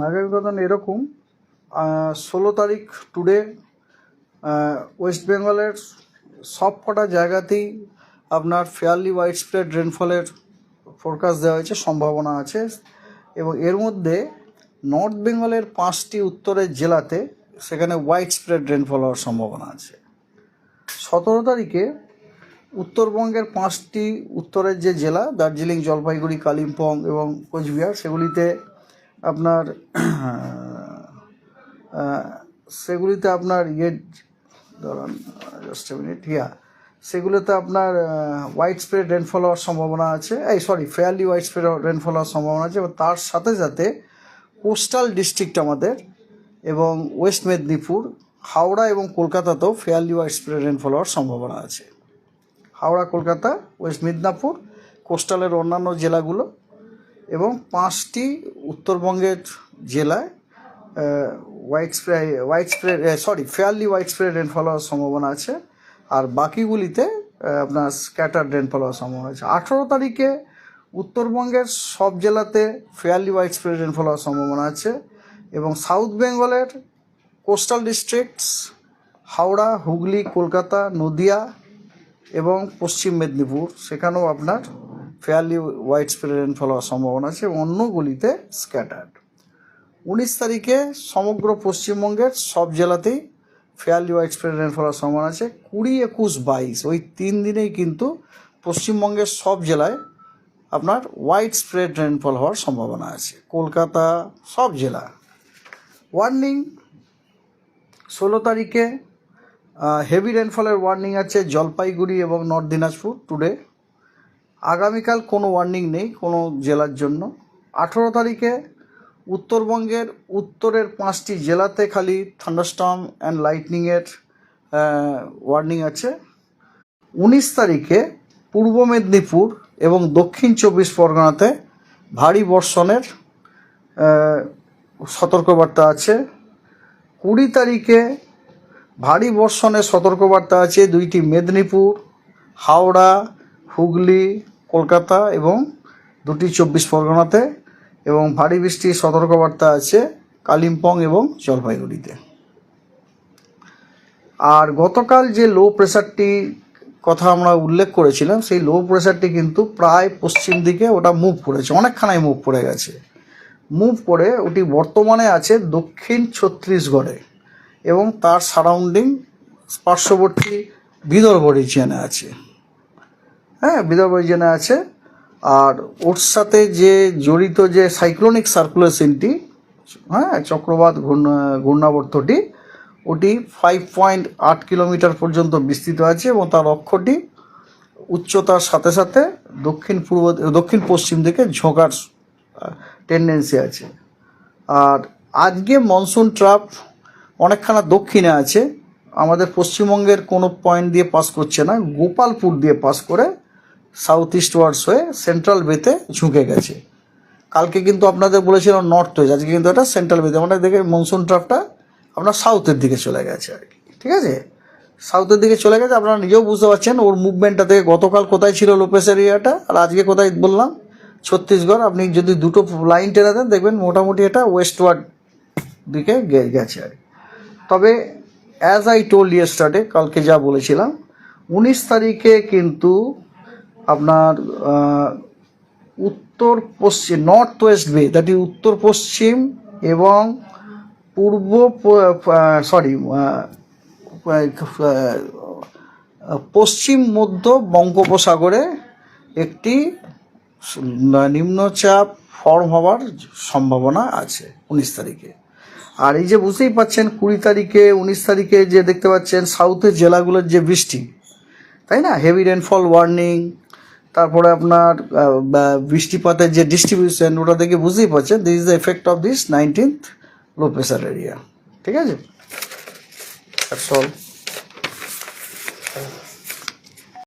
আগামী কথা এরকম। ষোলো তারিখ টুডে ওয়েস্ট বেঙ্গলের সব কটা জায়গাতেই আপনার ফেয়ারলি ওয়াইড স্প্রেড রেনফলের ফোরকাস্ট দেওয়া হয়েছে, সম্ভাবনা আছে। এবং এর মধ্যে নর্থ বেঙ্গলের পাঁচটি উত্তরের জেলাতে সেখানে ওয়াইড স্প্রেড রেনফল হওয়ার সম্ভাবনা আছে। সতেরো তারিখে উত্তরবঙ্গের পাঁচটি উত্তরের যে জেলা, দার্জিলিং, জলপাইগুড়ি, কালিম্পং এবং কোচবিহার, সেগুলিতে আপনার সেগুলিতে আপনার ইয়ে ধরুন জাস্ট মিনিট ইয়া, সেগুলোতে আপনার হোয়াইট স্প্রেড রেনফল হওয়ার সম্ভাবনা আছে। এই sorry fairly white spread rainfall হওয়ার সম্ভাবনা আছে। এবং তার সাথে সাথে কোস্টাল ডিস্ট্রিক্ট আমাদের এবং ওয়েস্ট মেদিনীপুর হাওড়া এবং কলকাতাতেও ফেয়ারলি হোয়াইট স্প্রেড রেনফল হওয়ার সম্ভাবনা আছে। হাওড়া, কলকাতা ওয়েস্ট মেদিনীপুর কোস্টালের অন্যান্য জেলাগুলো এবং পাঁচটি উত্তরবঙ্গের জেলায় white spray white spray sorry fairly white spray rainfall হওয়ার সম্ভাবনা আছে। আর বাকিগুলিতে আপনার স্ক্যাটার রেনফল হওয়ার সম্ভাবনা আছে। আঠেরো তারিখে উত্তরবঙ্গের সব জেলাতে ফেয়ারলি হোয়াইট স্প্রে রেনফল হওয়ার সম্ভাবনা আছে এবং সাউথ বেঙ্গলের কোস্টাল ডিস্ট্রিক্টস হাওড়া, হুগলি, কলকাতা, নদিয়া এবং পশ্চিম মেদিনীপুর, সেখানেও আপনার ফেয়ারলি হোয়াইট স্প্রে রেনফল হওয়ার সম্ভাবনা আছে অন্যগুলিতে স্ক্যাটার্ড উনিশ তারিখে সমগ্র পশ্চিমবঙ্গের সব জেলাতেই ফেয়ারলি হোয়াইট স্প্রেড হওয়ার সম্ভাবনা আছে। কুড়ি একুশ বাইশ, ওই তিন দিনেই কিন্তু পশ্চিমবঙ্গের সব জেলায় আপনার হোয়াইট স্প্রেড রেনফল হওয়ার সম্ভাবনা আছে। কলকাতা সব জেলা। ওয়ার্নিং ষোলো তারিখে হেভি রেনফলের ওয়ার্নিং আছে জলপাইগুড়ি এবং নর্থ দিনাজপুর। টুডে আগামীকাল কোনো ওয়ার্নিং নেই কোনো জেলার জন্য। আঠেরো তারিখে উত্তরবঙ্গের উত্তরের পাঁচটি জেলাতে খালি থান্ডারস্টর্ম অ্যান্ড লাইটনিংয়ের ওয়ার্নিং আছে। উনিশ তারিখে পূর্ব মেদিনীপুর এবং দক্ষিণ চব্বিশ পরগনাতে ভারী বর্ষণের সতর্কবার্তা আছে। কুড়ি তারিখে ভারী বর্ষণের সতর্কবার্তা আছে দুইটি মেদিনীপুর, হাওড়া, হুগলি কলকাতা এবং দুটি চব্বিশ পরগনাতে এবং ভারী বৃষ্টির সতর্কবার্তা আছে কালিম্পং এবং জলপাইগুড়িতে। আর গতকাল যে লো প্রেশারটি কথা আমরা উল্লেখ করেছিলাম, সেই লো প্রেশারটি কিন্তু প্রায় পশ্চিম দিকে ওটা মুভ করেছে অনেকখানাই মুভ করে গেছে। মুভ করে ওটি বর্তমানে আছে দক্ষিণ ছত্তিশগড়ে এবং তার সারাউন্ডিং পার্শ্ববর্তী বিদর্ভ রিজিয়নে আছে। হ্যাঁ বিদর্ভ রিজিয়নে আছে। আর ওর সাথে যে জড়িত যে সাইক্লোনিক সার্কুলেশনটি হ্যাঁ চক্রবাত ঘূর্ণা, ঘূর্ণাবর্তটি, ওটি ফাইভ পয়েন্ট আট কিলোমিটার পর্যন্ত বিস্তৃত আছে এবং তার অক্ষটি উচ্চতার সাথে সাথে দক্ষিণ পূর্ব, দক্ষিণ পশ্চিম দিকে ঝোঁকার টেন্ডেন্সি আছে। আর আজকে মনসুন ট্রাপ অনেকখানা দক্ষিণে আছে। আমাদের পশ্চিমবঙ্গের কোনো পয়েন্ট দিয়ে পাস করছে না, গোপালপুর দিয়ে পাস করে সাউথ ইস্ট ওয়ার্ডস হয়ে সেন্ট্রাল বেতে ঝুঁকে গেছে। কালকে কিন্তু আপনাদের বলেছিলাম নর্থ ওয়েস্ট আজকে কিন্তু এটা সেন্ট্রাল বেতে মানে দেখে মনসুন ট্রাপটা আপনার সাউথের দিকে চলে গেছে আর কি, ঠিক আছে? সাউথের দিকে চলে গেছে, আপনারা নিজেও বুঝতে পারছেন ওর মুভমেন্টটা থেকে গতকাল কোথায় ছিল লোপেস এরিয়াটা আর আজকে কোথায় বললাম? ছত্তিশগড়, আপনি যদি দুটো লাইন টেনে দেন, দেখবেন মোটামুটি এটা ওয়েস্টওয়ার্ড দিকে গেছে আর। তবে অ্যাজ আই টোল্ড ইয়েস্টারডে কালকে যা বলেছিলাম, উনিশ তারিখে কিন্তু আপনার উত্তর পশ্চিম north west bay that is উত্তর পশ্চিম এবং পূর্ব সরি পশ্চিম মধ্য বঙ্গোপসাগরে একটি নিম্নচাপ ফর্ম হওয়ার সম্ভাবনা আছে উনিশ তারিখে। আর এই যে বুঝতেই পাচ্ছেন, কুড়ি তারিখে, উনিশ তারিখে যে দেখতে পাচ্ছেন সাউথের জেলাগুলোর যে বৃষ্টি, তাই না? হেভি রেনফল ওয়ার্নিং তারপরে আপনার বৃষ্টিপাতের যে ডিস্ট্রিবিউশন ওটা দেখে বুঝতেই পারছেন this is the effect of this nineteenth low pressure area ঠিক আছে? That's all